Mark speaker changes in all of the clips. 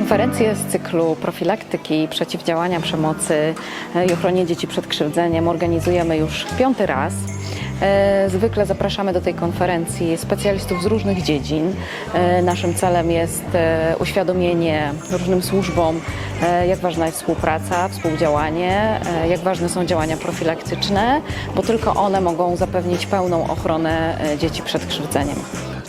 Speaker 1: Konferencje z cyklu profilaktyki, przeciwdziałania przemocy e, i ochronie dzieci przed krzywdzeniem organizujemy już piąty raz. E, Zwykle zapraszamy do tej konferencji specjalistów z różnych dziedzin. E, Naszym celem jest uświadomienie różnym służbom, jak ważna jest współpraca, współdziałanie, e, jak ważne są działania profilaktyczne, bo tylko one mogą zapewnić pełną ochronę e, dzieci przed krzywdzeniem.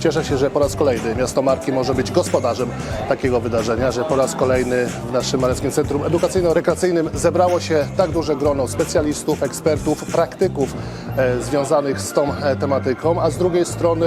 Speaker 2: Cieszę się, że po raz kolejny miasto Marki może być gospodarzem takiego wydarzenia, że po raz kolejny w naszym Maleckim Centrum Edukacyjno-Rekreacyjnym zebrało się tak duże grono specjalistów, ekspertów, praktyków e, związanych z tą e, tematyką, a z drugiej strony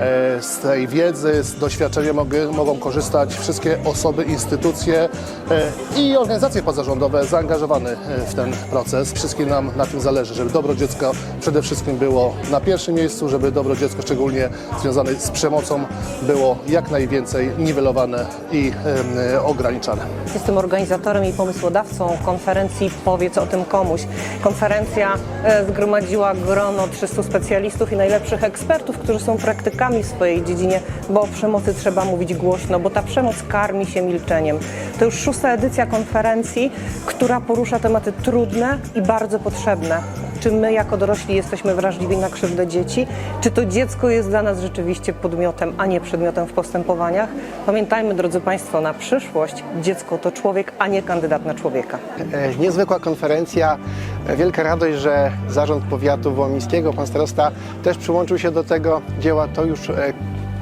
Speaker 2: e, z tej wiedzy, z doświadczenia mogą korzystać wszystkie osoby, instytucje e, i organizacje pozarządowe zaangażowane e, w ten proces. Wszystkim nam na tym zależy, żeby dobro dziecka przede wszystkim było na pierwszym miejscu, żeby dobro dziecka szczególnie związane z przemocą było jak najwięcej niwelowane i em, ograniczane.
Speaker 3: Jestem organizatorem i pomysłodawcą konferencji Powiedz o tym komuś. Konferencja e, zgromadziła grono 300 specjalistów i najlepszych ekspertów, którzy są praktykami w swojej dziedzinie, bo o przemocy trzeba mówić głośno, bo ta przemoc karmi się milczeniem. To już szósta edycja konferencji, która porusza tematy trudne i bardzo potrzebne. Czy my jako dorośli jesteśmy wrażliwi na krzywdę dzieci? Czy to dziecko jest dla nas rzeczywiście podmiotem, a nie przedmiotem w postępowaniach? Pamiętajmy, drodzy Państwo, na przyszłość dziecko to człowiek, a nie kandydat na człowieka.
Speaker 4: E, Niezwykła konferencja, E, wielka radość, że Zarząd Powiatu Wołomińskiego, pan starosta też przyłączył się do tego dzieła. To już e,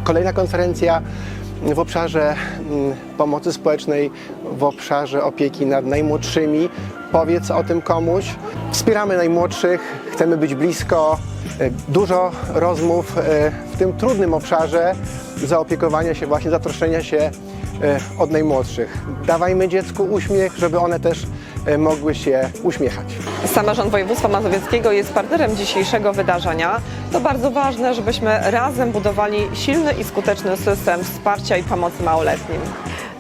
Speaker 4: kolejna konferencja w obszarze mm, pomocy społecznej, w obszarze opieki nad najmłodszymi. Powiedz o tym komuś. Wspieramy najmłodszych, chcemy być blisko. E, Dużo rozmów e, w tym trudnym obszarze zaopiekowania się, właśnie zatroszczenia się e, od najmłodszych. Dawajmy dziecku uśmiech, żeby one też mogły się uśmiechać.
Speaker 5: Samorząd Województwa Mazowieckiego jest partnerem dzisiejszego wydarzenia. To bardzo ważne, żebyśmy razem budowali silny i skuteczny system wsparcia i pomocy małoletnim.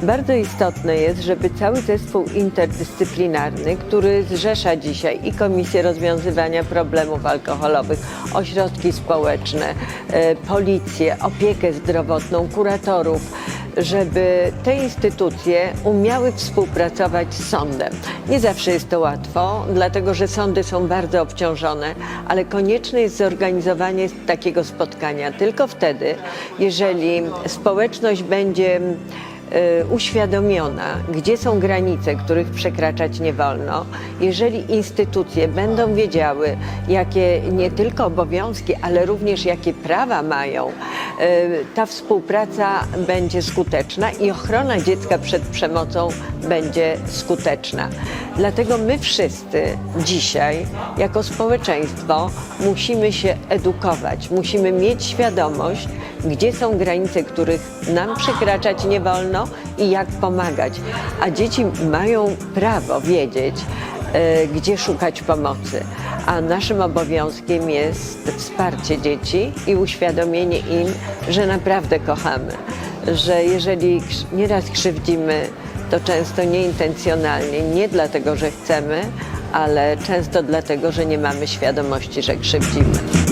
Speaker 6: Bardzo istotne jest, żeby cały zespół interdyscyplinarny, który zrzesza dzisiaj i Komisję Rozwiązywania Problemów Alkoholowych, ośrodki społeczne, e, policję, opiekę zdrowotną, kuratorów, żeby te instytucje umiały współpracować z sądem. Nie zawsze jest to łatwo, dlatego że sądy są bardzo obciążone, ale konieczne jest zorganizowanie takiego spotkania tylko wtedy, jeżeli społeczność będzie e, uświadomiona, gdzie są granice, których przekraczać nie wolno, jeżeli instytucje będą wiedziały, jakie nie tylko obowiązki, ale również jakie prawa mają, ta współpraca będzie skuteczna i ochrona dziecka przed przemocą będzie skuteczna. Dlatego my wszyscy dzisiaj, jako społeczeństwo, musimy się edukować, musimy mieć świadomość, gdzie są granice, których nam przekraczać nie wolno i jak pomagać. A dzieci mają prawo wiedzieć, e, gdzie szukać pomocy. A naszym obowiązkiem jest wsparcie dzieci i uświadomienie im, że naprawdę kochamy. Że jeżeli nieraz krzywdzimy, to często nieintencjonalnie, nie dlatego, że chcemy, ale często dlatego, że nie mamy świadomości, że krzywdzimy.